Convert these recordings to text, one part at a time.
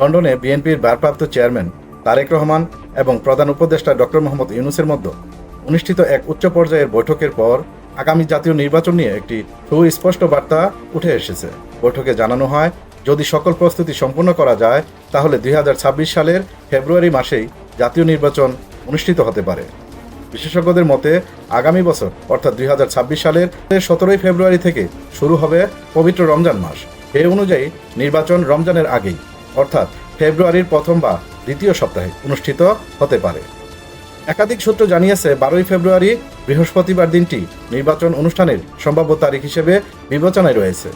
লন্ডনে বিএনপির ভারপ্রাপ্ত চেয়ারম্যান তারেক রহমান এবং প্রধান উপদেষ্টা ডক্টর মোহাম্মদ ইউনুসের মধ্যে অনুষ্ঠিত এক উচ্চ পর্যায়ের বৈঠকের পর আগামী জাতীয় নির্বাচন নিয়ে একটি সুস্পষ্ট বার্তা উঠে এসেছে। বৈঠকে জানানো হয়, যদি সকল প্রস্তুতি সম্পূর্ণ করা যায়, তাহলে দুই হাজার ছাব্বিশ সালের ফেব্রুয়ারি মাসেই জাতীয় নির্বাচন অনুষ্ঠিত হতে পারে। বিশেষজ্ঞদের মতে, আগামী বছর, অর্থাৎ দুই হাজার ছাব্বিশ সালের সতেরোই ফেব্রুয়ারি থেকে শুরু হবে পবিত্র রমজান মাস। এই অনুযায়ী নির্বাচন রমজানের আগেই। অর্থাৎ ফেব্রুয়ারির প্রথম বা দ্বিতীয় সপ্তাহে অনুষ্ঠিত হতে পারে। একাধিক সূত্র জানিয়েছে, বারোই ফেব্রুয়ারি বৃহস্পতিবার দিনটি নির্বাচন অনুষ্ঠানের সম্ভাব্য তারিখ হিসেবে বিবেচনায় রয়েছে।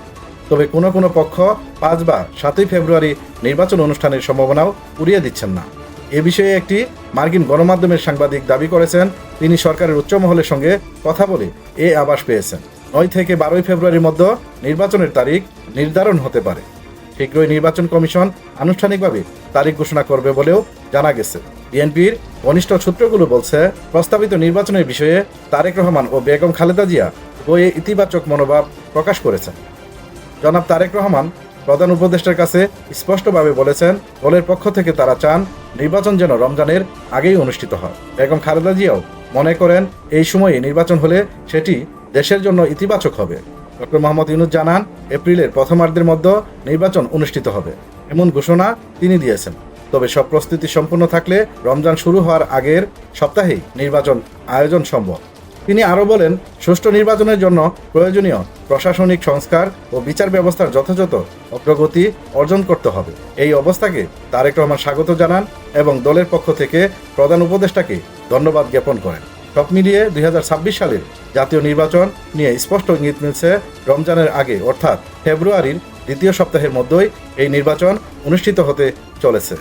তবে কোনো কোনো পক্ষ পাঁচ বা সাতই ফেব্রুয়ারি নির্বাচন অনুষ্ঠানের সম্ভাবনাও উড়িয়ে দিচ্ছেন না। এ বিষয়ে একটি মার্কিন গণমাধ্যমের সাংবাদিক দাবি করেছেন, তিনি সরকারের উচ্চ মহলের সঙ্গে কথা বলে এ আবাস পেয়েছেন। নয় থেকে বারোই ফেব্রুয়ারির মধ্যে নির্বাচনের তারিখ নির্ধারণ হতে পারে। শীঘ্রই নির্বাচন কমিশন আনুষ্ঠানিকভাবে তারিখ ঘোষণা করবে বলেও জানা গেছে। বিএনপির ঘনিষ্ঠ সূত্রগুলো বলছে, প্রস্তাবিত নির্বাচনের বিষয়ে তারেক রহমান ও বেগম খালেদা জিয়া বইয়ে ইতিবাচক মনোভাব প্রকাশ করেছেন। জনাব তারেক রহমান প্রধান উপদেষ্টার কাছে স্পষ্টভাবে বলেছেন, দলের পক্ষ থেকে তারা চান নির্বাচন যেন রমজানের আগেই অনুষ্ঠিত হয়। বেগম খালেদা জিয়াও মনে করেন, এই সময়ে নির্বাচন হলে সেটি দেশের জন্য ইতিবাচক হবে। ডক্টর মোহাম্মদ ইউনুস জানান, এপ্রিলের প্রথমার্ধের মধ্যে নির্বাচন অনুষ্ঠিত হবে। এমন ঘোষণা তিনি দিয়েছেন। তবে সব প্রস্তুতি সম্পূর্ণ থাকলে রমজান শুরু হওয়ার আগের সপ্তাহেই নির্বাচন আয়োজন সম্ভব। তিনি আরও বলেন, সুষ্ঠু নির্বাচনের জন্য প্রয়োজনীয় প্রশাসনিক সংস্কার ও বিচার ব্যবস্থার যথাযথ অগ্রগতি অর্জন করতে হবে। এই অবস্থাকে তারেক রহমান স্বাগত জানান এবং দলের পক্ষ থেকে প্রধান উপদেষ্টাকে ধন্যবাদ জ্ঞাপন করেন। সব মিলিয়ে দুই হাজার ছাব্বিশ সালের জাতীয় নির্বাচন নিয়ে স্পষ্ট ইঙ্গিত মিলছে রমজানের আগে, অর্থাৎ ফেব্রুয়ারির দ্বিতীয় সপ্তাহের মধ্যেই এই নির্বাচন অনুষ্ঠিত হতে চলেছে।